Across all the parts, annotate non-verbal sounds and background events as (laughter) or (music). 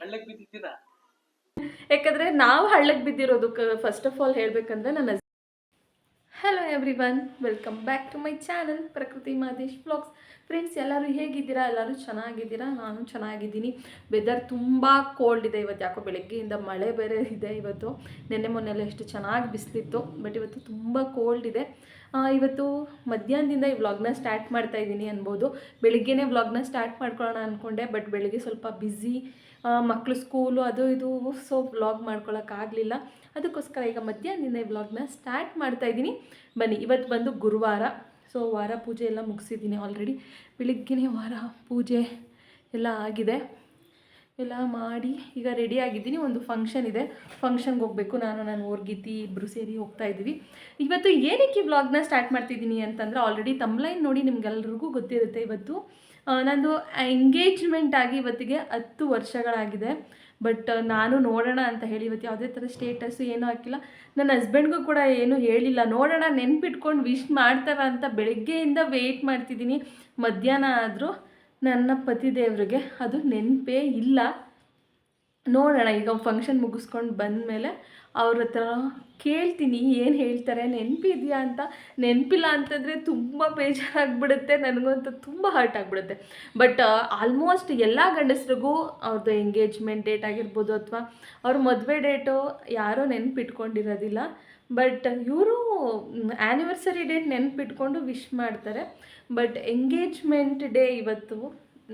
ಹಳ್ಳಕ್ ಬಿದ್ದಿದ್ದೀರಾ? ಯಾಕಂದರೆ ನಾವು ಹಳ್ಳಕ್ಕೆ ಬಿದ್ದಿರೋದು ಫಸ್ಟ್ ಆಫ್ ಆಲ್ ಹೇಳ್ಬೇಕಂದ್ರೆ ನನ್ನ hello everyone welcome back to my channel Prakruthi Madesh vlogs friends ಎಲ್ಲರೂ ಹೇಗಿದ್ದೀರಾ? ಎಲ್ಲರೂ ಚೆನ್ನಾಗಿದ್ದೀರಾ? ನಾನು ಚೆನ್ನಾಗಿದ್ದೀನಿ. ವೆದರ್ ತುಂಬ ಕೋಲ್ಡ್ ಇದೆ ಇವತ್ತು. ಯಾಕೋ ಬೆಳಗ್ಗೆಯಿಂದ ಮಳೆ ಬೇರೆ ಇದೆ ಇವತ್ತು. ನಿನ್ನೆ ಮೊನ್ನೆಲ್ಲ ಎಷ್ಟು ಚೆನ್ನಾಗಿ ಬಿಸಿಲಿತ್ತು ಬಟ್ ಇವತ್ತು ತುಂಬ ಕೋಲ್ಡ್ ಇದೆ. ಇವತ್ತು ಮಧ್ಯಾಹ್ನದಿಂದ ಈ ವ್ಲಾಗ್ನ ಸ್ಟಾರ್ಟ್ ಮಾಡ್ತಾ ಇದ್ದೀನಿ ಅನ್ಬೋದು. ಬೆಳಿಗ್ಗೆನೇ ವ್ಲಾಗ್ನ ಸ್ಟಾರ್ಟ್ ಮಾಡ್ಕೊಳ್ಳೋಣ ಅಂದ್ಕೊಂಡೆ ಬಟ್ ಬೆಳಿಗ್ಗೆ ಸ್ವಲ್ಪ ಬಿಝಿ ಮಕ್ಕಳು ಸ್ಕೂಲು ಅದು ಇದು ಸೊ ವ್ಲಾಗ್ ಮಾಡ್ಕೊಳ್ಳೋಕ್ಕಾಗಲಿಲ್ಲ ಅದಕ್ಕೋಸ್ಕರ ಈಗ ಮಧ್ಯಾಹ್ನದಿಂದ ಈ ವ್ಲಾಗ್ನ ಸ್ಟಾರ್ಟ್ ಮಾಡ್ತಾ ಇದ್ದೀನಿ. ಬನ್ನಿ, ಇವತ್ತು ಬಂದು ಗುರುವಾರ. ಸೊ ವಾರ ಪೂಜೆ ಎಲ್ಲ ಮುಗಿಸಿದ್ದೀನಿ ಆಲ್ರೆಡಿ ಬೆಳಿಗ್ಗೆನೇ ವಾರ ಪೂಜೆ ಎಲ್ಲ ಆಗಿದೆ. ಎಲ್ಲ ಮಾಡಿ ಈಗ ರೆಡಿ ಆಗಿದ್ದೀನಿ. ಒಂದು ಫಂಕ್ಷನ್ ಇದೆ. ಫಂಕ್ಷನ್ಗೆ ಹೋಗಬೇಕು. ನಾನು ನಾನು ಊರ್ಗಿತಿ ಇಬ್ಬರು ಸೇರಿ ಹೋಗ್ತಾ ಇದ್ದೀವಿ. ಇವತ್ತು ಏನಕ್ಕೆ ವ್ಲಾಗ್ನ ಸ್ಟಾರ್ಟ್ ಮಾಡ್ತಿದ್ದೀನಿ ಅಂತಂದರೆ ಆಲ್ರೆಡಿ ತಮ್ಲೈನ್ ನೋಡಿ ನಿಮ್ಗೆಲ್ರಿಗೂ ಗೊತ್ತಿರುತ್ತೆ ಇವತ್ತು. ನಂದು ಎಂಗೇಜ್ಮೆಂಟ್ ಆಗಿ ಇವತ್ತಿಗೆ ಹತ್ತು ವರ್ಷಗಳಾಗಿದೆ. ಬಟ್ ನಾನು ನೋಡೋಣ ಅಂತ ಹೇಳಿ ಇವತ್ತು ಯಾವುದೇ ಥರ ಸ್ಟೇಟಸ್ಸು ಏನೂ ಹಾಕಿಲ್ಲ. ನನ್ನ ಹಸ್ಬೆಂಡ್ಗೂ ಕೂಡ ಏನೂ ಹೇಳಿಲ್ಲ. ನೋಡೋಣ, ನೆನ್ಪಿಟ್ಕೊಂಡು ವಿಶ್ ಮಾಡ್ತಾರ ಅಂತ ಬೆಳಗ್ಗೆಯಿಂದ ವೆಯ್ಟ್ ಮಾಡ್ತಿದ್ದೀನಿ. ಮಧ್ಯಾಹ್ನ ಆದರೂ ನನ್ನ ಪತಿದೇವರಿಗೆ ಅದು ನೆನಪೇ ಇಲ್ಲ. ನೋಡೋಣ, ಈಗ ಫಂಕ್ಷನ್ ಮುಗಿಸ್ಕೊಂಡು ಬಂದಮೇಲೆ ಅವ್ರ ಹತ್ರ, ಕೇಳ್ತೀನಿ, ಏನು ಹೇಳ್ತಾರೆ, ನೆನಪಿದೆಯಾ ಅಂತ. ನೆನಪಿಲ್ಲ ಅಂತಂದರೆ ತುಂಬ ಬೇಜಾರಾಗ್ಬಿಡುತ್ತೆ, ನನಗಂತೂ ತುಂಬ ಹರ್ಟ್ ಆಗಿಬಿಡುತ್ತೆ. ಬಟ್ ಆಲ್ಮೋಸ್ಟ್ ಎಲ್ಲ ಗಂಡಸ್ರಿಗೂ ಅವ್ರದ್ದು ಎಂಗೇಜ್ಮೆಂಟ್ ಡೇಟ್ ಆಗಿರ್ಬೋದು ಅಥವಾ ಅವ್ರ ಮದುವೆ ಡೇಟು ಯಾರೋ ನೆನಪಿಟ್ಕೊಂಡಿರೋದಿಲ್ಲ. ಬಟ್ ಇವರು ಆ್ಯನಿವರ್ಸರಿ ಡೇಟ್ ನೆನಪಿಟ್ಕೊಂಡು ವಿಶ್ ಮಾಡ್ತಾರೆ. ಬಟ್ ಎಂಗೇಜ್ಮೆಂಟ್ ಡೇ ಇವತ್ತು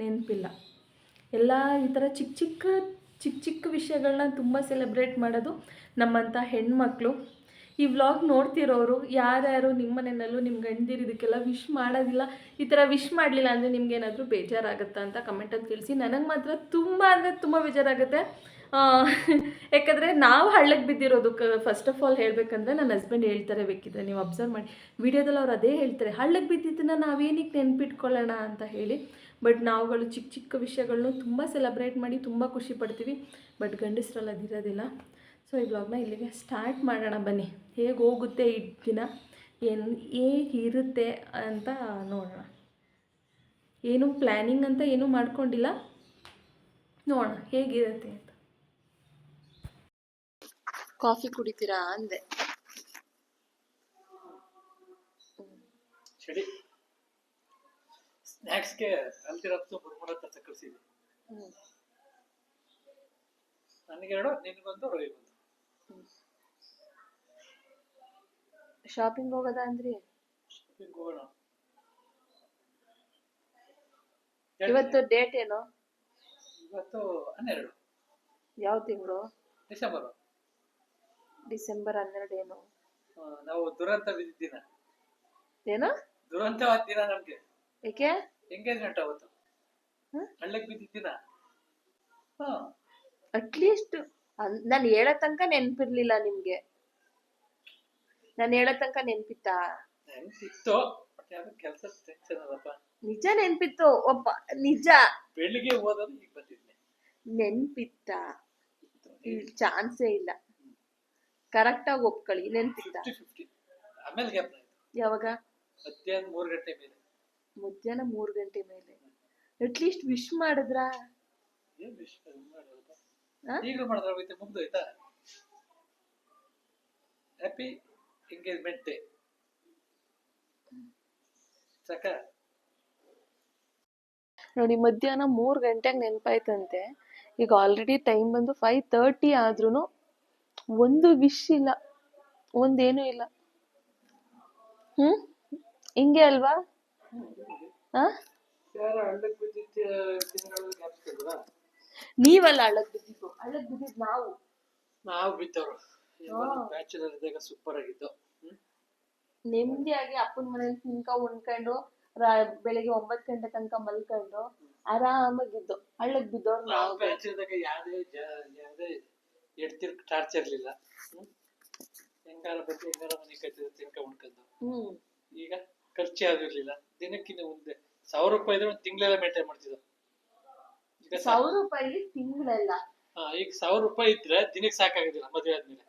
ನೆನಪಿಲ್ಲ. ಎಲ್ಲ ಈ ಥರ ಚಿಕ್ಕ ಚಿಕ್ಕ ಚಿಕ್ಕ ಚಿಕ್ಕ ವಿಷಯಗಳನ್ನ ತುಂಬ ಸೆಲೆಬ್ರೇಟ್ ಮಾಡೋದು ನಮ್ಮಂಥ ಹೆಣ್ಮಕ್ಳು. ಈ ವ್ಲಾಗ್ ನೋಡ್ತಿರೋರು, ಯಾರ್ಯಾರು ನಿಮ್ಮ ಮನೆಯಲ್ಲೂ ನಿಮ್ಮ ಗಂಡಿರು ಇದಕ್ಕೆಲ್ಲ ವಿಶ್ ಮಾಡೋದಿಲ್ಲ, ಈ ಥರ ವಿಶ್ ಮಾಡಲಿಲ್ಲ ಅಂದರೆ ನಿಮ್ಗೇನಾದರೂ ಬೇಜಾರಾಗುತ್ತಾ ಅಂತ ಕಮೆಂಟಲ್ಲಿ ತಿಳಿಸಿ. ನನಗೆ ಮಾತ್ರ ತುಂಬ ಅಂದರೆ ತುಂಬ ಬೇಜಾರಾಗುತ್ತೆ. (laughs) ಯಾಕಂದರೆ ನಾವು ಹಳ್ಳಕ್ಕೆ ಬಿದ್ದಿರೋದು ಫಸ್ಟ್ ಆಫ್ ಆಲ್ ಹೇಳಬೇಕಂದ್ರೆ ನನ್ನ ಹಸ್ಬೆಂಡ್ ಹೇಳ್ತಾರೆ ಬೇಕಿದ್ರೆ, ನೀವು ಅಬ್ಸರ್ವ್ ಮಾಡಿ. ವಿಡಿಯೋದಲ್ಲಿ ಅವ್ರು ಅದೇ ಹೇಳ್ತಾರೆ ಹಳ್ಳಕ್ಕೆ ಬಿದ್ದಿದ್ದನ್ನು ನಾವೇನಕ್ಕೆ ನೆನ್ಪಿಟ್ಕೊಳ್ಳೋಣ? ಅಂತ ಹೇಳಿ. ಬಟ್ ನಾವುಗಳು ಚಿಕ್ಕ ಚಿಕ್ಕ ವಿಷಯಗಳನ್ನೂ ತುಂಬ ಸೆಲೆಬ್ರೇಟ್ ಮಾಡಿ ತುಂಬ ಖುಷಿ ಪಡ್ತೀವಿ. ಬಟ್ ಗಂಡಸ್ರಲ್ಲಿ ಅದಿರೋದಿಲ್ಲ. ಸೊ ಈ ಬ್ಲಾಗ್ನ ಇಲ್ಲಿಗೆ ಸ್ಟಾರ್ಟ್ ಮಾಡೋಣ ಬನ್ನಿ. ಹೇಗೆ ಹೋಗುತ್ತೆ ಈ ದಿನ? ಏನು ಹೇಗಿರುತ್ತೆ ಅಂತ ನೋಡೋಣ. ಏನು ಪ್ಲ್ಯಾನಿಂಗ್ ಅಂತ ಏನೂ ಮಾಡ್ಕೊಂಡಿಲ್ಲ? ನೋಡೋಣ, ಹೇಗಿರುತ್ತೆ ಅಂತ. ಕಾಫಿ ಕುಡಿತೀರಾ ಅಂದೆ. ಚಳಿ ಸ್ನ್ಯಾಕ್ಸ್ಗೆ ಅಲ್ತಿರತ್ತು ಮುರ್ಮುರ ಅಂತ ಕಳಿಸಿದ್ದೆ ನನಗೆರಡು ನಿನಗೊಂದು ರವಿಗೊಂದು ಶಾಪಿಂಗ್ ಹೋಗದ ಅಂದ್ರಿ? ಶಾಪಿಂಗ್ ಹೋಗೋಣ. ಇವತ್ತು ಡೇಟ್ ಏನು? ಇವತ್ತು ಹನ್ನೆರಡು. ಯಾವ ತಿಂಗಳು? ಡಿಸೆಂಬರ್. ಡಿಸೆಂಬರ್ ಹನ್ನೆರಡು ಏನು ನಾವು ದುರಂತ ಬಿದ್ದಿದ್ದಿನ ಏನು? ದುರಂತವಾದ ದಿನ ನಮ್ಗೆ. ಏಕೆ? ಎಂಗೇಜ್ಮೆಂಟ್ ಅವತ್ತು? ಹಳ್ಳಕ್ ಬಿದ್ದಿದ್ದಿನ ಹಾ. ಅಟ್ಲೀಸ್ಟ್ ನಾನು ಹೇಳೋ ತನಕ ನೆನ್ಪಿರ್ಲಿಲ್ಲ ನಿಮ್ಗೆ. ನಾನು ಹೇಳೋ ತನಕ ನೆನ್ಪಿತ್ತಾ? ನೆನ್ಪಿತ್ತು ಕೆಲಸ ಟೆನ್ಷನ್ ಅದಪ್ಪ. ನಿಜ ನೆನ್ಪಿತ್ತು ಒಬ್ಬ ನಿಜ. ಬೆಳಿಗ್ಗೆ ಓದೋದು ಈಗ ಬಂದಿದ್ದೆ ನೆನ್ಪಿತ್ತ? ಚಾನ್ಸೇ ಇಲ್ಲ. ಕರೆಕ್ಟಾಗಿ ಒಪ್ಕೊಳ್ಳಿ ನೆನ್ಪಿಲ್ಲ ಆಮೇಲೆ ಗ್ಯಾಪ್ ಯಾವಾಗ? ಮಧ್ಯಾಹ್ನ ಮೂರು ಗಂಟೆ ಮೇಲೆ. ಮಧ್ಯಾಹ್ನ ಮೂರು ಗಂಟೆ ಮೇಲೆ. ಅಟ್ಲೀಸ್ಟ್ ವಿಶ್ ಮಾಡಿದ್ರಾ? ಏನ್ ವಿಶ್? ಈಗಲೂ ಮಾಡಿದ್ರೆ ಹೋಯ್ತು ಮುಗ್ದೋಯ್ತಾ? ಹ್ಯಾಪಿ ಎಂಗೇಜ್ಮೆಂಟ್ ಡೇ ಸಾಕ? ನೋಡಿ ಮಧ್ಯಾಹ್ನ ಮೂರು ಗಂಟೆಗೆ ನೆನಪಾಯ್ತಂತೆ. ಈಗ ಆಲ್ರೆಡಿ ಟೈಮ್ ಬಂದು ಫೈವ್ ತರ್ಟಿ ಆದ್ರೂ ಒಂದು ವಿಶ್ ಇಲ್ಲ ಒಂದೇನೂ ಇಲ್ಲ. ಹ್ಮ್? ಹಿಂಗೆ ಅಲ್ವಾ? ನೀವಲ್ಲ ಹಳ್ಳಕ್ ಬಿದ್ದಿದ್ದು? ಹಳ್ಳಕ್ ಬಿದ್ದಿದ್ ನಾವು. ನಾವು ಬಿದ್ದವರು. ಬ್ಯಾಚುಲರ್ ಇದ್ದಾಗ ಸೂಪರ್ ಆಗಿತ್ತು? ನೆಮ್ಮದಿಯಾಗಿ ಅಪ್ಪನ ಮನೇಲಿ ತಿನ್ಕ ಉಣ್ಕೊಂಡು ಬೆಳಿಗ್ಗೆ ಒಂಬತ್ತು ಗಂಟೆ ತನಕ ಮಲ್ಕೊಂಡು ಆರಾಮಾಗಿದ್ದು. ಹಳ್ಳಕ್ ಬಿದ್ದವ್ರು ನಾವು ನಾವು. ಬ್ಯಾಚ್ ಯಾವುದೇ ಯಾವ್ದೇ ಯಾವ್ದೇ ಎಡ್ತಿರ್ ಟಾರ್ಚರ್ ಇರ್ಲಿಲ್ಲ. ಹ್ಮ್? ಹೆಂಗಾರ ಬಗ್ಗೆ ಹೆಂಗಾರ ಮನೆ ಕಟ್ಟಿದ್ರು ತಿನ್ಕ ಉಣ್ಕೊಂಡು ಈಗ ಖರ್ಚು ಯಾವ್ದು ಇರ್ಲಿಲ್ಲ ದಿನಕ್ಕಿಂತ ಮುಂದೆ ಸಾವಿರ ರೂಪಾಯಿ ಇದ್ರೆ ಒಂದು ತಿಂಗಳೆಲ್ಲ ಮೇಂಟೈನ್ ಮಾಡ್ತಿದ್ವು ಈಗ ಸಾವಿರ ರೂಪಾಯಿ ತಿಂಗಳೆಲ್ಲ. ಹಾ, ಈಗ ಸಾವಿರ ರೂಪಾಯಿ ಇದ್ರೆ ದಿನಕ್ಕೆ ಸಾಕಾಗೋದಿಲ್ಲ ಮದುವೆ ಆದ್ಮೇಲೆ.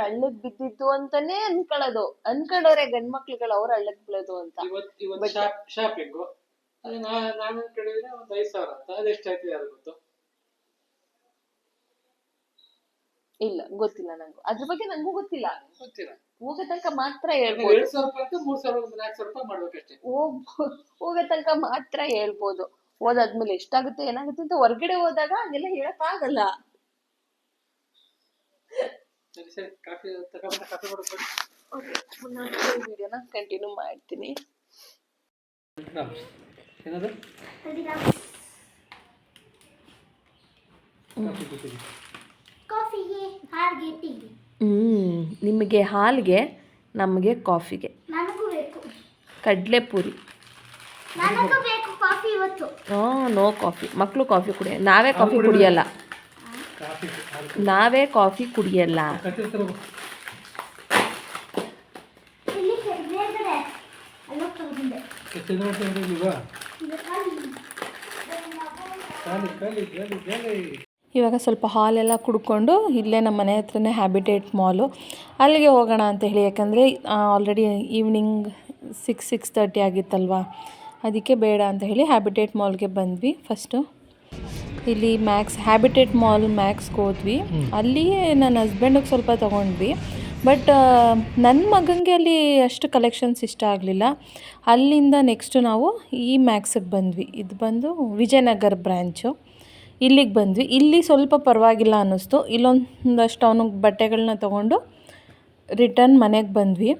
ಹಳ್ಳಕ್ ಬಿದ್ದಿದ್ದು ಅಂತಾನೆ ಅನ್ಕೊಳ್ಳೋದು ಅನ್ಕೊಂಡವ್ರೆ ಗಂಡ್ ಮಕ್ಳುಗಳು ಅವ್ರ ಹಳ್ಳಕ್ ಬೀಳೋದು ಅಂತ. ಶಾಪಿಂಗು ಅದೇ ನಾ ನಾನು ಕೇಳಿದ್ರೆ ಒಂದು ಐದು ಸಾವಿರ ಅಂತ. ಅದು ಎಷ್ಟಾಯ್ತು ಯಾರು ಗೊತ್ತು? ಇಲ್ಲ ಗೊತ್ತಿಲ್ಲ ನಂಗೂ. ಅದ್ರ ಬಗ್ಗೆ ನಂಗೂ ಗೊತ್ತಿಲ್ಲ. ಗೊತ್ತಿಲ್ಲ. ಹೋಗೋ ತನಕ ಮಾತ್ರ ಹೇಳ್ಬೋದು. ಎರಡು ಸಾವಿರ ರೂಪಾಯಿ ಅಂತ ಮೂರು ಸಾವಿರ ಒಂದು ನಾಲ್ಕು ಸಾವಿರ ರೂಪಾಯಿ ಮಾಡ್ಬೇಕಷ್ಟೇ. ಹೋಗ್ ಹೋಗೋ ತನಕ ಮಾತ್ರ ಹೇಳ್ಬೋದು. ಓದಾದ್ಮೇಲೆ ಎಷ್ಟಾಗುತ್ತೆ ಏನಾಗುತ್ತೆ ಅಂತ ಹೊರ್ಗಡೆ ಹೋದಾಗ ಹಂಗೆಲ್ಲ ಹೇಳಕ್ ಆಗಲ್ಲ. ಸರಿ ಸರಿ. ಕಾಫಿ ತಗೊಂಡ್ರೆ ಕಾಫಿ ಮಾಡ್ಕೊಂಡು ವಿಡಿಯೋನ ಕಂಟಿನ್ಯೂ ಮಾಡ್ತೀನಿ. ಏನದು? ಹ್ಮ್ ನಿಮಗೆ ಹಾಲಿಗೆ ನಮಗೆ ಕಾಫಿಗೆ. ನನಗೂ ಬೇಕು. ಕಡಲೆಪುರಿ. ನನಗೂ ಬೇಕು ಕಾಫಿ ಇವತ್ತು. ಹಾಂ ನೋ ಕಾಫಿ. ಮಕ್ಕಳು ಕಾಫಿ ಕುಡಿಯ ನಾವೇ ಕಾಫಿ ಕುಡಿಯಲ್ಲ. ನಾವೇ ಕಾಫಿ ಕುಡಿಯಲ್ಲ ಕತ್ತಿರ್ತಾರೆ ಇಲ್ಲಿ ಮೇಲ್ಗಡೆ ಅಲ್ಲೋ ತಗೊಂಡೆ ಎಷ್ಟು ಮಾಡ್ತಾರೆ ಇಲ್ವಾ ಇದು ಖಾಲಿ ಖಾಲಿ ಖಾಲಿ ಖಾಲಿ ಖಾಲಿ ಇವಾಗ ಸ್ವಲ್ಪ ಹಾಲೆಲ್ಲ ಕುಡ್ಕೊಂಡು ಇಲ್ಲೇ ನಮ್ಮ ಮನೆ ಹತ್ರನೇ ಹ್ಯಾಬಿಟೇಟ್ ಮಾಲು. ಅಲ್ಲಿಗೆ ಹೋಗೋಣ ಅಂತ ಹೇಳಿ ಯಾಕಂದರೆ already evening six six thirty ಆಗಿತ್ತಲ್ವ? ಅದಕ್ಕೆ ಬೇಡ ಅಂತ ಹೇಳಿ ಹ್ಯಾಬಿಟೇಟ್ ಮಾಲ್ಗೆ ಬಂದ್ವಿ ಫಸ್ಟು ಇಲ್ಲಿ ಮ್ಯಾಕ್ಸ್ ಹ್ಯಾಬಿಟೇಟ್ ಮಾಲ್ ಮ್ಯಾಕ್ಸ್ಗೆ ಹೋದ್ವಿ. ಅಲ್ಲಿ ನನ್ನ ಹಸ್ಬೆಂಡಿಗೆ ಸ್ವಲ್ಪ ತೊಗೊಂಡ್ವಿ. ಬಟ್ ನನ್ನ ಮಗನಿಗೆ ಅಲ್ಲಿ ಅಷ್ಟು ಕಲೆಕ್ಷನ್ಸ್ ಇಷ್ಟ ಆಗಲಿಲ್ಲ. ಅಲ್ಲಿಂದ ನೆಕ್ಸ್ಟು ನಾವು ಈ ಮ್ಯಾಕ್ಸಿಗೆ ಬಂದ್ವಿ. ಇದು ಬಂದು ವಿಜಯನಗರ ಬ್ರ್ಯಾಂಚು ಇಲ್ಲಿಗೆ ಬಂದ್ವಿ. ಇಲ್ಲಿ ಸ್ವಲ್ಪ ಪರವಾಗಿಲ್ಲ ಅನ್ನಿಸ್ತು. ಇಲ್ಲೊಂದಷ್ಟು ಅವನಿಗೆ ಬಟ್ಟೆಗಳನ್ನ ತೊಗೊಂಡು ರಿಟರ್ನ್ ಮನೆಗೆ ಬಂದ್ವಿ.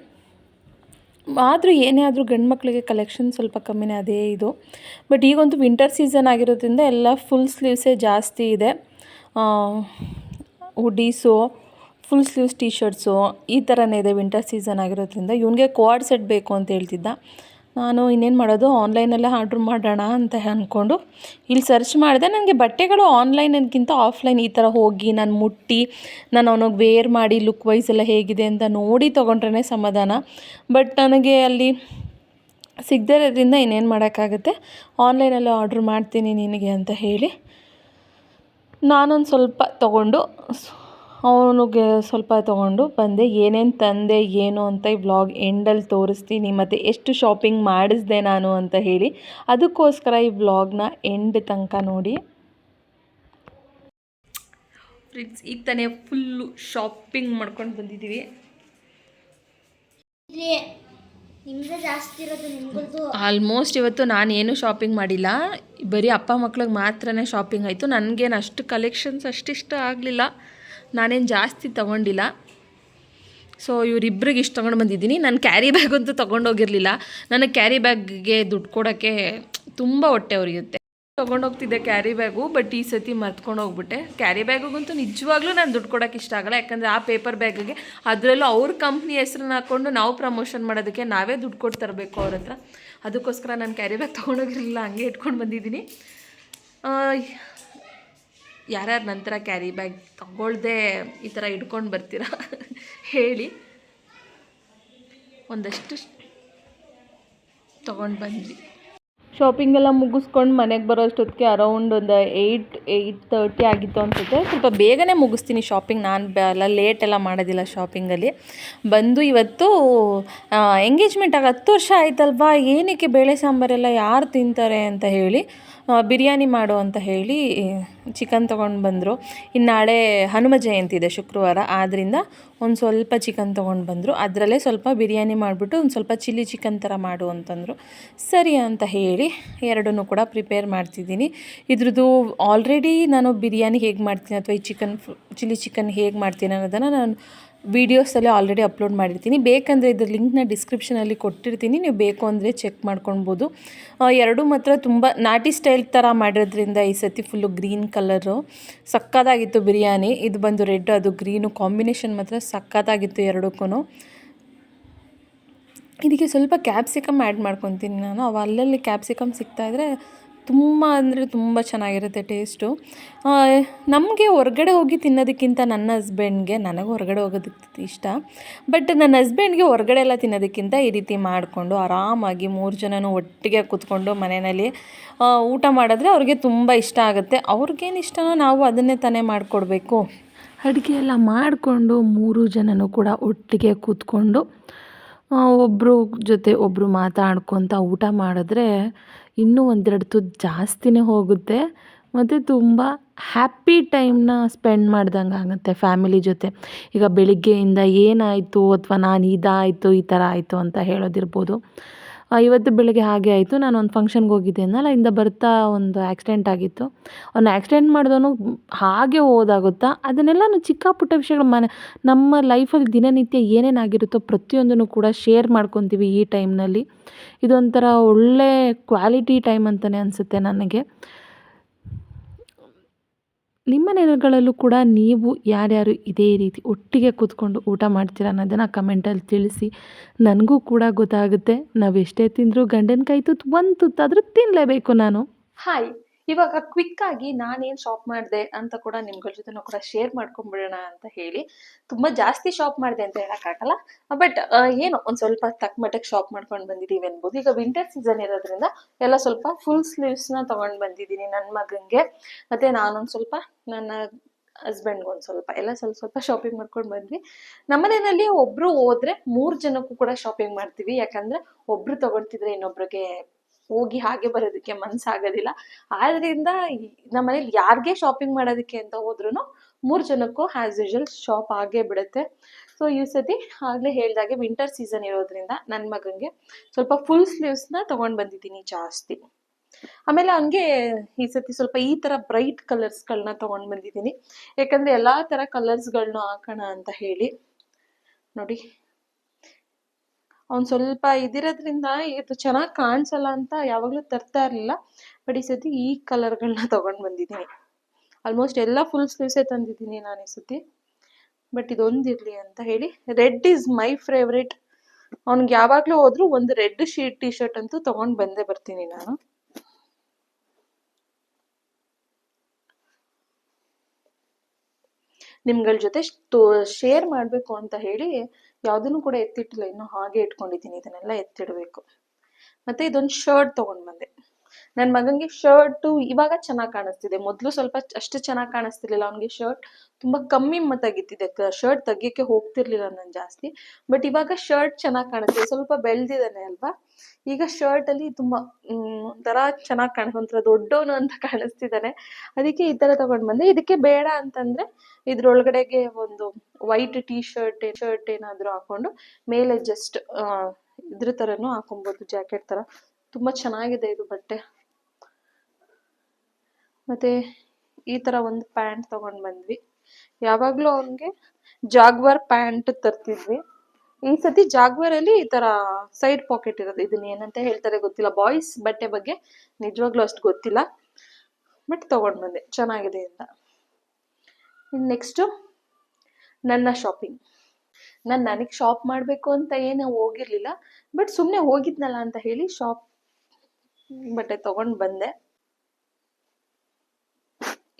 ಆದರೂ ಏನೇ ಆದರೂ ಗಂಡು ಮಕ್ಕಳಿಗೆ ಕಲೆಕ್ಷನ್ ಸ್ವಲ್ಪ ಕಮ್ಮಿನೇ ಅದೇ ಇದು. ಬಟ್ ಈಗಂತೂ ವಿಂಟರ್ ಸೀಸನ್ ಆಗಿರೋದ್ರಿಂದ ಎಲ್ಲ ಫುಲ್ ಸ್ಲೀವ್ಸೇ ಜಾಸ್ತಿ ಇದೆ. Hoodies full sleeves T shirts ಈ ಥರನೇ ಇದೆ ವಿಂಟರ್ ಸೀಸನ್ ಆಗಿರೋದ್ರಿಂದ. ಇವನಿಗೆ ಕ್ವಾಡ್ ಸೆಟ್ ಬೇಕು ಅಂತ ಹೇಳ್ತಿದ್ದ. ನಾನು ಇನ್ನೇನು ಮಾಡೋದು, ಆನ್ಲೈನಲ್ಲೇ ಆರ್ಡ್ರ್ ಮಾಡೋಣ ಅಂತ ಅಂದ್ಕೊಂಡು ಇಲ್ಲಿ ಸರ್ಚ್ ಮಾಡಿದೆ. ನನಗೆ ಬಟ್ಟೆಗಳು ಆನ್ಲೈನ್ಗಿಂತ ಆಫ್ಲೈನ್ ಈ ಥರ ಹೋಗಿ ನಾನು ಮುಟ್ಟಿ, ನಾನು ಅವನಿಗೆ ವೇರ್ ಮಾಡಿ, ಲುಕ್ ವೈಸ್ ಎಲ್ಲ ಹೇಗಿದೆ ಅಂತ ನೋಡಿ ತೊಗೊಂಡ್ರೇ ಸಮಾಧಾನ. ಬಟ್ ನನಗೆ ಅಲ್ಲಿ ಸಿಗದೇ ಇನ್ನೇನು ಮಾಡೋಕ್ಕಾಗುತ್ತೆ. ಆನ್ಲೈನಲ್ಲೇ ಆರ್ಡ್ರ್ ಮಾಡ್ತೀನಿ ನಿನಗೆ ಅಂತ ಹೇಳಿ ನಾನೊಂದು ಸ್ವಲ್ಪ ತೊಗೊಂಡು ಅವನಿಗೆ ಸ್ವಲ್ಪ ತೊಗೊಂಡು ಬಂದೆ. ಏನೇನು ತಂದೆ ಏನು ಅಂತ ಈ ವ್ಲಾಗ್ ಎಂಡಲ್ಲಿ ತೋರಿಸ್ತೀನಿ ಮತ್ತು ಎಷ್ಟು ಶಾಪಿಂಗ್ ಮಾಡಿಸ್ದೆ ನಾನು ಅಂತ ಹೇಳಿ. ಅದಕ್ಕೋಸ್ಕರ ಈ ವ್ಲಾಗ್ನ ಎಂಡ್ ತನಕ ನೋಡಿ. ಫ್ರೆಂಡ್ಸ್ ಈಗ ತಾನೇ ಫುಲ್ಲು ಶಾಪಿಂಗ್ ಮಾಡ್ಕೊಂಡು ಬಂದಿದ್ದೀವಿ ಆಲ್ಮೋಸ್ಟ್ ಇವತ್ತು ನಾನೇನು ಶಾಪಿಂಗ್ ಮಾಡಿಲ್ಲ. ಬರೀ ಅಪ್ಪ ಮಕ್ಳಿಗೆ ಮಾತ್ರನೇ ಶಾಪಿಂಗ್ ಆಯಿತು. ನನಗೇನು ಅಷ್ಟು ಕಲೆಕ್ಷನ್ಸ್ ಅಷ್ಟಿಷ್ಟ ಆಗಲಿಲ್ಲ. ನಾನೇನು ಜಾಸ್ತಿ ತೊಗೊಂಡಿಲ್ಲ. ಸೊ ಇವರಿಬ್ರಿಗೆ ಇಷ್ಟು ತೊಗೊಂಡು ಬಂದಿದ್ದೀನಿ. ನಾನು ಕ್ಯಾರಿ ಬ್ಯಾಗ್ ಅಂತೂ ತೊಗೊಂಡೋಗಿರಲಿಲ್ಲ ನನಗೆ ಕ್ಯಾರಿ ಬ್ಯಾಗ್ಗೆ ದುಡ್ಡು ಕೊಡೋಕ್ಕೆ ತುಂಬ ಹೊಟ್ಟೆ ಉರಿಯುತ್ತೆ. ತೊಗೊಂಡೋಗ್ತಿದ್ದೆ ಕ್ಯಾರಿ ಬ್ಯಾಗು ಬಟ್ ಈ ಸತಿ ಮರ್ತ್ಕೊಂಡು ಹೋಗ್ಬಿಟ್ಟೆ. ಕ್ಯಾರಿ ಬ್ಯಾಗಿಗಂತೂ ನಿಜವಾಗ್ಲೂ ನಾನು ದುಡ್ಡು ಕೊಡೋಕೆ ಇಷ್ಟ ಆಗಲ್ಲ. ಯಾಕಂದರೆ ಆ ಪೇಪರ್ ಬ್ಯಾಗಿಗೆ ಅದರಲ್ಲೂ ಅವ್ರ ಕಂಪ್ನಿ ಹೆಸ್ರನ್ನ ಹಾಕ್ಕೊಂಡು ನಾವು ಪ್ರಮೋಷನ್ ಮಾಡೋದಕ್ಕೆ ನಾವೇ ದುಡ್ಡು ಕೊಟ್ಟು ತರಬೇಕು ಅವ್ರ ಹತ್ರ. ಅದಕ್ಕೋಸ್ಕರ ನಾನು ಕ್ಯಾರಿ ಬ್ಯಾಗ್ ತೊಗೊಂಡೋಗಿರಲಿಲ್ಲ ಹಂಗೆ ಇಟ್ಕೊಂಡು ಬಂದಿದ್ದೀನಿ. ಯಾರ್ಯಾರು ನಂತರ ಕ್ಯಾರಿ ಬ್ಯಾಗ್ ತಗೊಳ್ಳದೆ ಈ ಥರ ಇಟ್ಕೊಂಡು ಬರ್ತೀರಾ? ಹೇಳಿ. ಒಂದಷ್ಟು ತೊಗೊಂಡು ಬಂದ್ವಿ. ಶಾಪಿಂಗ್ ಎಲ್ಲ ಮುಗಿಸ್ಕೊಂಡು ಮನೆಗೆ ಬರೋ ಅಷ್ಟೊತ್ತಿಗೆ ಅರೌಂಡ್ ಒಂದು ಏಯ್ಟ್ ಏಯ್ಟ್ ತರ್ಟಿ ಆಗಿತ್ತು ಅನ್ಸುತ್ತೆ. ಸ್ವಲ್ಪ ಬೇಗನೆ ಮುಗಿಸ್ತೀನಿ ಶಾಪಿಂಗ್ ನಾನು ಎಲ್ಲ ಲೇಟ್ ಎಲ್ಲ ಮಾಡೋದಿಲ್ಲ ಶಾಪಿಂಗಲ್ಲಿ ಬಂದು ಇವತ್ತು ಎಂಗೇಜ್ಮೆಂಟ್ ಆಗ ಹತ್ತು ವರ್ಷ ಆಯ್ತಲ್ವಾ? ಏನಕ್ಕೆ ಬೇಳೆ ಸಾಂಬಾರೆಲ್ಲ ಯಾರು ತಿಂತಾರೆ ಅಂತ ಹೇಳಿ. ಬಿರಿಯಾನಿ ಮಾಡು ಅಂತ ಹೇಳಿ ಚಿಕನ್ ತೊಗೊಂಡು ಬಂದರು. ಇನ್ನು ನಾಳೆ ಹನುಮ ಜಯಂತಿ ಇದೆ ಶುಕ್ರವಾರ ಆದ್ದರಿಂದ ಒಂದು ಸ್ವಲ್ಪ ಚಿಕನ್ ತೊಗೊಂಡು ಬಂದರು. ಅದರಲ್ಲೇ ಸ್ವಲ್ಪ ಬಿರಿಯಾನಿ ಮಾಡಿಬಿಟ್ಟು ಒಂದು ಸ್ವಲ್ಪ ಚಿಲ್ಲಿ ಚಿಕನ್ ಥರ ಮಾಡು ಅಂತಂದರು. ಸರಿ ಅಂತ ಹೇಳಿ ಎರಡನ್ನೂ ಕೂಡ ಪ್ರಿಪೇರ್ ಮಾಡ್ತಿದ್ದೀನಿ. ಇದ್ರದ್ದು ಆಲ್ರೆಡಿ ನಾನು ಬಿರಿಯಾನಿ ಹೇಗೆ ಮಾಡ್ತೀನಿ ಅಥವಾ ಈ ಚಿಕನ್ ಚಿಲ್ಲಿ ಚಿಕನ್ ಹೇಗೆ ಮಾಡ್ತೀನಿ ಅನ್ನೋದನ್ನು ನಾನು ವೀಡಿಯೋಸಲ್ಲಿ ಆಲ್ರೆಡಿ ಅಪ್ಲೋಡ್ ಮಾಡಿರ್ತೀನಿ. ಬೇಕಂದರೆ ಇದ್ರ ಲಿಂಕ್ನ ಡಿಸ್ಕ್ರಿಪ್ಷನಲ್ಲಿ ಕೊಟ್ಟಿರ್ತೀನಿ. ನೀವು ಬೇಕು ಅಂದರೆ ಚೆಕ್ ಮಾಡ್ಕೊಳ್ಬೋದು. ಎರಡೂ ಮಾತ್ರ ತುಂಬ ನಾಟಿ ಸ್ಟೈಲ್ ಥರ ಮಾಡಿರೋದ್ರಿಂದ ಈ ಸತಿ ಫುಲ್ಲು ಗ್ರೀನ್ ಕಲರು ಸಕ್ಕತ್ತಾಗಿತ್ತು ಬಿರಿಯಾನಿ. ಇದು ಬಂದು ರೆಡ್ ಅದು ಗ್ರೀನು ಕಾಂಬಿನೇಷನ್ ಮಾತ್ರ ಸಕ್ಕತ್ತಾಗಿತ್ತು ಎರಡಕ್ಕೂ ಇದಕ್ಕೆ ಸ್ವಲ್ಪ ಕ್ಯಾಪ್ಸಿಕಮ್ ಆ್ಯಡ್ ಮಾಡ್ಕೊತೀನಿ ನಾನು. ಅವು ಅಲ್ಲಲ್ಲಿ ಕ್ಯಾಪ್ಸಿಕಮ್ ಸಿಗ್ತಾಯಿದ್ರೆ ತುಂಬ ಅಂದರೆ ತುಂಬ ಚೆನ್ನಾಗಿರುತ್ತೆ ಟೇಸ್ಟು. ನಮಗೆ ಹೊರಗಡೆ ಹೋಗಿ ತಿನ್ನೋದಕ್ಕಿಂತ ನನ್ನ ಹಸ್ಬೆಂಡ್ಗೆ ನನಗೆ ಹೊರಗಡೆ ಹೋಗೋದಕ್ಕೆ ಇಷ್ಟ. ಬಟ್ ನನ್ನ ಹಸ್ಬೆಂಡ್ಗೆ ಹೊರಗಡೆ ಎಲ್ಲ ತಿನ್ನೋದಕ್ಕಿಂತ ಈ ರೀತಿ ಮಾಡಿಕೊಂಡು ಆರಾಮಾಗಿ ಮೂರು ಜನನೂ ಒಟ್ಟಿಗೆ ಕೂತ್ಕೊಂಡು ಮನೆಯಲ್ಲಿ ಊಟ ಮಾಡಿದ್ರೆ ಅವ್ರಿಗೆ ತುಂಬ ಇಷ್ಟ ಆಗುತ್ತೆ. ಅವ್ರಿಗೇನು ಇಷ್ಟನೋ ನಾವು ಅದನ್ನೇ ತಾನೇ ಮಾಡಿಕೊಡ್ಬೇಕು. ಅಡುಗೆ ಎಲ್ಲ ಮಾಡಿಕೊಂಡು ಮೂರು ಜನನೂ ಕೂಡ ಒಟ್ಟಿಗೆ ಕೂತ್ಕೊಂಡು ಒಬ್ಬರು ಜೊತೆ ಒಬ್ಬರು ಮಾತಾಡ್ಕೊತ ಊಟ ಮಾಡಿದ್ರೆ ಇನ್ನೂ ಒಂದೆರಡು ತುತ್ತು ಜಾಸ್ತಿನೇ ಹೋಗುತ್ತೆ. ಮತ್ತು ತುಂಬ ಹ್ಯಾಪಿ ಟೈಮ್ನ ಸ್ಪೆಂಡ್ ಮಾಡ್ದಂಗೆ ಆಗುತ್ತೆ ಫ್ಯಾಮಿಲಿ ಜೊತೆ. ಈಗ ಬೆಳಿಗ್ಗೆಯಿಂದ ಏನಾಯಿತು ಅಥವಾ ನಾನು ಇದಾಯಿತು ಈ ಥರ ಆಯಿತು ಅಂತ ಹೇಳೋದಿರ್ಬೋದು. ಇವತ್ತು ಬೆಳಗ್ಗೆ ಹಾಗೆ ಆಯಿತು. ನಾನು ಒಂದು ಫಂಕ್ಷನ್ಗೆ ಹೋಗಿದ್ದೆ ಅಂದಲ್ಲ ಇಂದ ಬರ್ತಾ ಒಂದು ಆಕ್ಸಿಡೆಂಟ್ ಆಗಿತ್ತು. ಅವ್ನು ಆಕ್ಸಿಡೆಂಟ್ ಮಾಡಿದವನು ಹಾಗೆ ಓದಾಗುತ್ತಾ ಅದನ್ನೆಲ್ಲ ನಾನು ಚಿಕ್ಕ ಪುಟ್ಟ ವಿಷಯಗಳು, ಮನೆ, ನಮ್ಮ ಲೈಫಲ್ಲಿ ದಿನನಿತ್ಯ ಏನೇನಾಗಿರುತ್ತೋ ಪ್ರತಿಯೊಂದನ್ನು ಕೂಡ ಶೇರ್ ಮಾಡ್ಕೊತೀವಿ ಈ ಟೈಮ್ನಲ್ಲಿ ಇದೊಂಥರ ಒಳ್ಳೆ ಕ್ವಾಲಿಟಿ ಟೈಮ್ ಅಂತಲೇ ಅನಿಸುತ್ತೆ ನನಗೆ. ನಿಮ್ಮ ನೆನಗಳಲ್ಲೂ ಕೂಡ ನೀವು ಯಾರ್ಯಾರು ಇದೇ ರೀತಿ ಒಟ್ಟಿಗೆ ಕೂತ್ಕೊಂಡು ಊಟ ಮಾಡ್ತೀರ ಅನ್ನೋದನ್ನು ಕಮೆಂಟಲ್ಲಿ ತಿಳಿಸಿ. ನನಗೂ ಕೂಡ ಗೊತ್ತಾಗುತ್ತೆ. ನಾವು ಎಷ್ಟೇ ತಿಂದರೂ ಗಂಡನ ಕೈ ತುತ್ತು, ಒಂದು ತುತ್ತಾದರೂ ತಿನ್ನಲೇಬೇಕು ನಾನು. ಹಾಯ್ ಇವಾಗ ಕ್ವಿಕ್ ಆಗಿ ನಾನೇನ್ ಶಾಪ್ ಮಾಡಿದೆ ಅಂತ ಕೂಡ ನಿಮ್ಗಳ ಜೊತೆ ಕೂಡ ಶೇರ್ ಮಾಡ್ಕೊಂಡ್ಬಿಡೋಣ ಅಂತ ಹೇಳಿ ತುಂಬಾ ಜಾಸ್ತಿ ಶಾಪ್ ಮಾಡಿದೆ ಅಂತ ಹೇಳೋಕ್ಕಾಗಲ್ಲ ಬಟ್ ಏನು ಒಂದ್ ಸ್ವಲ್ಪ ತಕ್ಕ ಮಟ್ಟಕ್ಕೆ ಶಾಪ್ ಮಾಡ್ಕೊಂಡು ಬಂದಿದ್ದೀವಿ ಅನ್ಬೋದು. ಈಗ ವಿಂಟರ್ ಸೀಸನ್ ಇರೋದ್ರಿಂದ ಎಲ್ಲ ಸ್ವಲ್ಪ ಫುಲ್ ಸ್ಲೀವ್ಸ್ನ ತಗೊಂಡ್ ಬಂದಿದ್ದೀನಿ ನನ್ನ ಮಗಂಗೆ ಮತ್ತೆ ನಾನೊಂದ್ ಸ್ವಲ್ಪ ನನ್ನ ಹಸ್ಬೆಂಡ್ಗೆ ಒಂದ್ ಸ್ವಲ್ಪ ಎಲ್ಲ ಸ್ವಲ್ಪ ಸ್ವಲ್ಪ ಶಾಪಿಂಗ್ ಮಾಡ್ಕೊಂಡು ಬಂದ್ವಿ. ನಮ್ಮನೆಯಲ್ಲಿ ಒಬ್ರು ಹೋದ್ರೆ ಮೂರು ಜನಕ್ಕೂ ಕೂಡ ಶಾಪಿಂಗ್ ಮಾಡ್ತೀವಿ. ಯಾಕಂದ್ರೆ ಒಬ್ರು ತಗೊಳ್ತಿದ್ರೆ ಇನ್ನೊಬ್ರಿಗೆ ಹೋಗಿ ಹಾಗೆ ಬರೋದಕ್ಕೆ ಮನ್ಸಾಗೋದಿಲ್ಲ. ಆದ್ರಿಂದ ನಮ್ಮ ನಮ್ಮನೇಲಿ ಯಾರಿಗೆ ಶಾಪಿಂಗ್ ಮಾಡೋದಕ್ಕೆ ಅಂತ ಹೋದ್ರೂ ಮೂರು ಜನಕ್ಕೂ ಆ್ಯಸ್ ಯೂಶಲ್ ಶಾಪ್ ಆಗೇ ಬಿಡುತ್ತೆ. ಸೊ ಈ ಸತಿ ಆಗಲೇ ಹೇಳ್ದಾಗೆ ವಿಂಟರ್ ಸೀಸನ್ ಇರೋದ್ರಿಂದ ನನ್ನ ಮಗನಿಗೆ ಸ್ವಲ್ಪ ಫುಲ್ ಸ್ಲೀವ್ಸ್ನ ತೊಗೊಂಡು ಬಂದಿದ್ದೀನಿ ಜಾಸ್ತಿ. ಆಮೇಲೆ ಅವನಿಗೆ ಈ ಸತಿ ಸ್ವಲ್ಪ ಈ ಥರ ಬ್ರೈಟ್ ಕಲರ್ಸ್ಗಳನ್ನ ತೊಗೊಂಡು ಬಂದಿದ್ದೀನಿ. ಯಾಕಂದರೆ ಎಲ್ಲ ಥರ ಕಲರ್ಸ್ಗಳನ್ನೂ ಹಾಕೋಣ ಅಂತ ಹೇಳಿ. ನೋಡಿ. ಅವ್ನು ಸ್ವಲ್ಪ ಇದಿರೋದ್ರಿಂದ ಇದು ಚೆನ್ನಾಗಿ ಕಾಣಿಸಲ್ಲ ಅಂತ ಯಾವಾಗಲೂ ತರ್ತಾ ಇರಲಿಲ್ಲ. ಬಟ್ ಈ ಸತಿ ಈ ಕಲರ್ಗಳನ್ನ ತೊಗೊಂಡು ಬಂದಿದ್ದೀನಿ. ಆಲ್ಮೋಸ್ಟ್ ಎಲ್ಲ ಫುಲ್ ಸ್ಲೀವ್ಸೇ ತಂದಿದ್ದೀನಿ ನಾನು ಈ ಸತಿ ಬಟ್ ಇದೊಂದಿರಲಿ ಅಂತ ಹೇಳಿ. ರೆಡ್ ಈಸ್ ಮೈ ಫೇವ್ರೇಟ್ ಅವ್ನಿಗೆ ಯಾವಾಗಲೂ ಹೋದ್ರೂ ಒಂದು ರೆಡ್ ಶೀಟ್ ಟಿ ಶರ್ಟ್ ಅಂತೂ ತೊಗೊಂಡು ಬಂದೇ ಬರ್ತೀನಿ ನಾನು. ನಿಮ್ಗಳ ಜೊತೆ ಶೇರ್ ಮಾಡಬೇಕು ಅಂತ ಹೇಳಿ ಯಾವುದನ್ನು ಕೂಡ ಎತ್ತಿಟ್ಟಿಲ್ಲ. ಇನ್ನು ಹಾಗೆ ಇಟ್ಕೊಂಡಿದ್ದೀನಿ. ಇದನ್ನೆಲ್ಲ ಎತ್ತಿಡಬೇಕು. ಮತ್ತೆ ಇದೊಂದು ಶರ್ಟ್ ತಗೊಂಡ್ ಬಂದೆ ನನ್ನ ಮಗನಿಗೆ ಶರ್ಟು ಇವಾಗ ಚೆನ್ನಾಗಿ ಕಾಣಿಸ್ತಿದೆ. ಮೊದಲು ಸ್ವಲ್ಪ ಅಷ್ಟು ಚೆನ್ನಾಗಿ ಕಾಣಿಸ್ತಿರ್ಲಿಲ್ಲ. ಅವನಿಗೆ ಶರ್ಟ್ ತುಂಬ ಕಮ್ಮಿ ತೆಗಿತಿದೆ ಶರ್ಟ್ ತೆಗಿಯೋಕ್ಕೆ ಹೋಗ್ತಿರ್ಲಿಲ್ಲ ನಾನು ಜಾಸ್ತಿ. ಬಟ್ ಇವಾಗ ಶರ್ಟ್ ಚೆನ್ನಾಗಿ ಕಾಣಿಸ್ತಿದೆ. ಸ್ವಲ್ಪ ಬೆಳೆದಿದ್ದಾನೆ ಅಲ್ವಾ? ಈಗ ಶರ್ಟಲ್ಲಿ ತುಂಬ ಒಂಥರ ಚೆನ್ನಾಗಿ ಕಾಣಿಸ್, ಒಂಥರ ದೊಡ್ಡವನು ಅಂತ (laughs) ಕಾಣಿಸ್ತಿದ್ದಾನೆ ಅದಕ್ಕೆ ಈ ಥರ ತೊಗೊಂಡು ಬಂದೆ. ಇದಕ್ಕೆ ಬೇಡ ಅಂತಂದ್ರೆ ಇದ್ರೊಳಗಡೆಗೆ ಒಂದು ವೈಟ್ ಟಿ ಶರ್ಟ್ ಶರ್ಟ್ ಏನಾದರೂ ಹಾಕೊಂಡು ಮೇಲೆ ಜಸ್ಟ್ ಇದ್ರ ಥರನೂ ಹಾಕೊಬೋದು. ಜಾಕೆಟ್ ಥರ ತುಂಬ ಚೆನ್ನಾಗಿದೆ ಇದು ಬಟ್ಟೆ. ಮತ್ತೆ ಈ ಥರ ಒಂದು ಪ್ಯಾಂಟ್ ತಗೊಂಡು ಬಂದ್ವಿ. ಯಾವಾಗಲೂ ಅವನಿಗೆ ಜಾಗ್ವಾರ್ ಪ್ಯಾಂಟ್ ತರ್ತಿದ್ವಿ. ಈ ಸತಿ ಜಾಗ್ವಾರ್ ಅಲ್ಲಿ ಈ ತರ ಸೈಡ್ ಪಾಕೆಟ್ ಇರೋದು. ಇದನ್ನ ಏನಂತ ಹೇಳ್ತಾರೆ ಗೊತ್ತಿಲ್ಲ. ಬಾಯ್ಸ್ ಬಟ್ಟೆ ಬಗ್ಗೆ ನಿಜವಾಗ್ಲೂ ಅಷ್ಟು ಗೊತ್ತಿಲ್ಲ. ಬಟ್ ತಗೊಂಡ್ ಬಂದೆ. ಚೆನ್ನಾಗಿದೆ ಅಂತ. ಇನ್ನು ನೆಕ್ಸ್ಟು ನನ್ನ ಶಾಪಿಂಗ್. ನಾನು ನನಗೆ ಶಾಪ್ ಮಾಡಬೇಕು ಅಂತ ಏನು ಹೋಗಿರಲಿಲ್ಲ. ಬಟ್ ಸುಮ್ಮನೆ ಹೋಗಿದ್ನಲ್ಲ ಅಂತ ಹೇಳಿ ಶಾಪ್ ಬಟ್ಟೆ ತಗೊಂಡು ಬಂದೆ.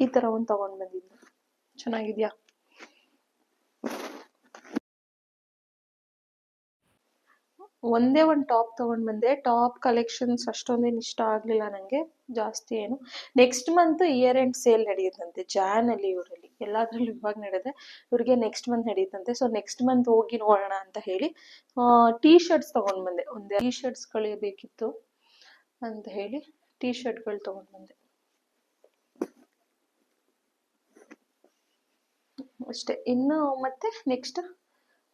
ಈ ತರ ಒಂದು ತಗೊಂಡ್ ಬಂದಿದ್ದೆ ಚೆನ್ನಾಗಿದ್ಯಾ? ಒಂದೇ ಒಂದು ಟಾಪ್ ತಗೊಂಡ್ ಬಂದೆ. ಟಾಪ್ ಕಲೆಕ್ಷನ್ಸ್ ಅಷ್ಟೊಂದೇನು ಇಷ್ಟ ಆಗ್ಲಿಲ್ಲ ನಂಗೆ. ಜಾಸ್ತಿ ಏನು. Next month year end sale ನಡೆಯುತ್ತಂತೆ ಜಾನ್ ಅಲ್ಲಿ ಇವರಲ್ಲಿ. ಎಲ್ಲಾದ್ರಲ್ಲೂ ಇವಾಗ ನಡೆದೆ. ಇವ್ರಿಗೆ ನೆಕ್ಸ್ಟ್ ಮಂತ್ ನಡೆಯುತ್ತಂತೆ. ಸೊ ನೆಕ್ಸ್ಟ್ ಮಂತ್ ಹೋಗಿ ನೋಡೋಣ ಅಂತ ಹೇಳಿ ಟೀ ಶರ್ಟ್ಸ್ ತಗೊಂಡ್ ಬಂದೆ. ಒಂದೇ ಟೀ ಶರ್ಟ್ಸ್ ಬೇಕಿತ್ತು ಅಂತ ಹೇಳಿ ಟೀ ಶರ್ಟ್ಗಳು ತಗೊಂಡ್ ಬಂದೆ. ಅಷ್ಟೇ. ಇನ್ನು ಮತ್ತೆ ನೆಕ್ಸ್ಟ್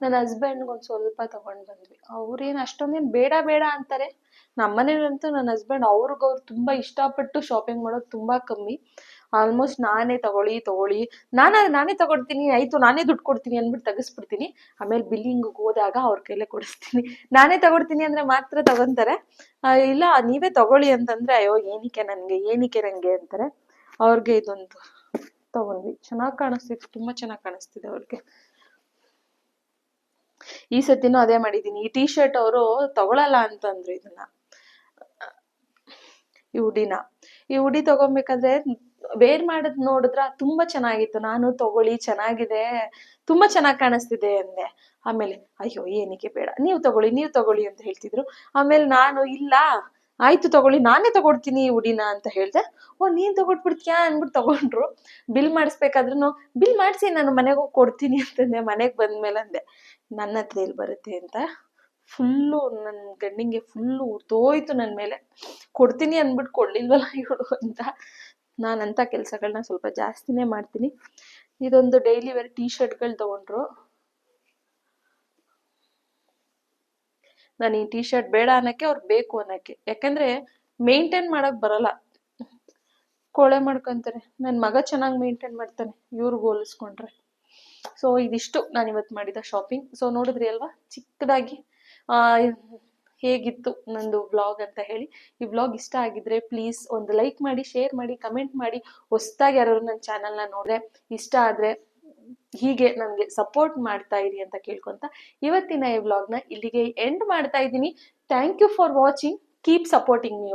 ನನ್ನ ಹಸ್ಬೆಂಡ್ಗೆ ಒಂದು ಸ್ವಲ್ಪ ತಗೊಂಡ್ ಬಂದ್ವಿ. ಅವ್ರೇನು ಅಷ್ಟೊಂದೇನು ಬೇಡ ಬೇಡ ಅಂತಾರೆ. ನಮ್ಮನೇಲಂತೂ ನನ್ನ ಹಸ್ಬೆಂಡ್ ಅವ್ರಿಗವ್ರು ತುಂಬಾ ಇಷ್ಟಪಟ್ಟು ಶಾಪಿಂಗ್ ಮಾಡೋದು ತುಂಬಾ ಕಮ್ಮಿ. ಆಲ್ಮೋಸ್ಟ್ ನಾನೇ ತಗೊಳ್ಳಿ ತಗೊಳ್ಳಿ. ನಾನು, ನಾನೇ ತಗೊಳ್ತೀನಿ ಆಯ್ತು, ನಾನೇ ದುಡ್ಡು ಕೊಡ್ತೀನಿ ಅಂದ್ಬಿಟ್ಟು ತೆಗಿಸ್ಬಿಡ್ತೀನಿ. ಆಮೇಲೆ ಬಿಲ್ಲಿಂಗ್ ಹೋದಾಗ ಅವ್ರ ಕೈಲೇ ಕೊಡಿಸ್ತೀನಿ. ನಾನೇ ತಗೊಳ್ತೀನಿ ಅಂದ್ರೆ ಮಾತ್ರ ತಗೊಂತಾರೆ. ಇಲ್ಲ, ನೀವೇ ತಗೊಳ್ಳಿ ಅಂತಂದ್ರೆ, ಅಯ್ಯೋ ಏನಕ್ಕೆ ನನಗೆ ಏನಕ್ಕೆ ನನಗೆ ಅಂತಾರೆ. ಅವ್ರಿಗೆ ಇದೊಂದು ತಗೊಂಡ್ವಿ ಚೆನ್ನಾಗಿ ಕಾಣಿಸ್ತಿತ್ತು, ತುಂಬಾ ಚೆನ್ನಾಗಿ ಕಾಣಿಸ್ತಿದೆ ಅವ್ರಿಗೆ. ಈ ಸತಿನೂ ಅದೇ ಮಾಡಿದೀನಿ. ಈ ಟಿ ಶರ್ಟ್ ಅವರು ತಗೊಳಲ್ಲ ಅಂತಂದ್ರು ಇದನ್ನ. ಈ ಉಡಿನ. ಈ ಉಡಿ ತಗೊಬೇಕಾದ್ರೆ ವೇರ್ ಮಾಡಿದ್ ನೋಡಿದ್ರ ತುಂಬಾ ಚೆನ್ನಾಗಿತ್ತು. ನಾನು ತಗೊಳ್ಳಿ, ಚೆನ್ನಾಗಿದೆ. ತುಂಬಾ ಚೆನ್ನಾಗಿ ಕಾಣಿಸ್ತಿದೆ ಅಂದೆ. ಆಮೇಲೆ, ಅಯ್ಯೋ, ಏನಕ್ಕೆ ಬೇಡ. ನೀವು ತಗೊಳ್ಳಿ ನೀವು ತಗೊಳ್ಳಿ ಅಂತ ಹೇಳ್ತಿದ್ರು. ಆಮೇಲೆ ನಾನು, ಇಲ್ಲ ಆಯ್ತು ತಗೊಳ್ಳಿ, ನಾನೇ ತಗೊಡ್ತೀನಿ ಈ ಹುಡಿನ ಅಂತ ಹೇಳ್ದೆ. ಓ, ನೀನ್ ತಗೊಟ್ಬಿಡ್ತೀಯಾ ಅನ್ಬಿಟ್ಟು ತಗೊಂಡ್ರು. ಬಿಲ್ ಮಾಡಿಸ್ಬೇಕಾದ್ರೂ ಬಿಲ್ ಮಾಡಿಸಿ, ನಾನು ಮನೆಗೆ ಹೋಗಿ ಕೊಡ್ತೀನಿ ಅಂತಂದೆ. ಮನೆಗೆ ಬಂದ್ಮೇಲೆ ಅಂದೆ, ನನ್ನ ಹತ್ರ ಎಲ್ಲಿ ಬರುತ್ತೆ ಅಂತ? ಫುಲ್ಲು ನನ್ನ ಗಂಡಿಂಗೆ ಫುಲ್ಲು ಉರ್ತೋಯ್ತು ನನ್ನ ಮೇಲೆ. ಕೊಡ್ತೀನಿ ಅಂದ್ಬಿಟ್ಟು ಕೊಡ್ಲಿಲ್ವಲ್ಲ ಇವಳು ಅಂತ. ನಾನು ಅಂಥ ಕೆಲಸಗಳನ್ನ ಸ್ವಲ್ಪ ಜಾಸ್ತಿನೇ ಮಾಡ್ತೀನಿ. ಇದೊಂದು ಡೈಲಿ ವೇರ್ ಟೀ ಶರ್ಟ್ಗಳು ತೊಗೊಂಡ್ರು. ನಾನು ಈ ಟಿ ಶರ್ಟ್ ಬೇಡ ಅನ್ನಕ್ಕೆ ಅವ್ರು ಬೇಕು ಅನ್ನಕ್ಕೆ. ಯಾಕಂದ್ರೆ ಮೇಂಟೈನ್ ಮಾಡಕ್ ಬರಲ್ಲ. ಕೋಳೆ ಮಾಡ್ಕೊಂತಾರೆ. ನನ್ನ ಮಗ ಚೆನ್ನಾಗಿ ಮೇಂಟೈನ್ ಮಾಡ್ತಾನೆ. ಇವ್ರಿಗೆ ಹೋಲಿಸ್ಕೊಂಡ್ರೆ. ಸೊ ಇದಿಷ್ಟು ನಾನು ಇವತ್ತು ಮಾಡಿದ ಶಾಪಿಂಗ್ ಸೊ ನೋಡಿದ್ರಿ ಅಲ್ವಾ? ಚಿಕ್ಕದಾಗಿ ಹೇಗಿತ್ತು ನಂದು ವ್ಲಾಗ್ ಅಂತ ಹೇಳಿ. ಈ ವ್ಲಾಗ್ ಇಷ್ಟ ಆಗಿದ್ರೆ ಪ್ಲೀಸ್ ಒಂದು ಲೈಕ್ ಮಾಡಿ ಶೇರ್ ಮಾಡಿ ಕಮೆಂಟ್ ಮಾಡಿ. ಹೊಸದಾಗಿ ಯಾರು ನನ್ನ ಚಾನಲ್ನ ನೋಡಿದ್ರೆ ಇಷ್ಟ ಆದರೆ ಹೀಗೆ ನನಗೆ ಸಪೋರ್ಟ್ ಮಾಡ್ತಾ ಇರಿ ಅಂತ ಕೇಳ್ಕೊಂತ ಇವತ್ತಿನ ಈ ವ್ಲಾಗ್ನ ಇಲ್ಲಿಗೆ ಎಂಡ್ ಮಾಡ್ತಾ ಇದ್ದೀನಿ. Thank you for watching keep supporting me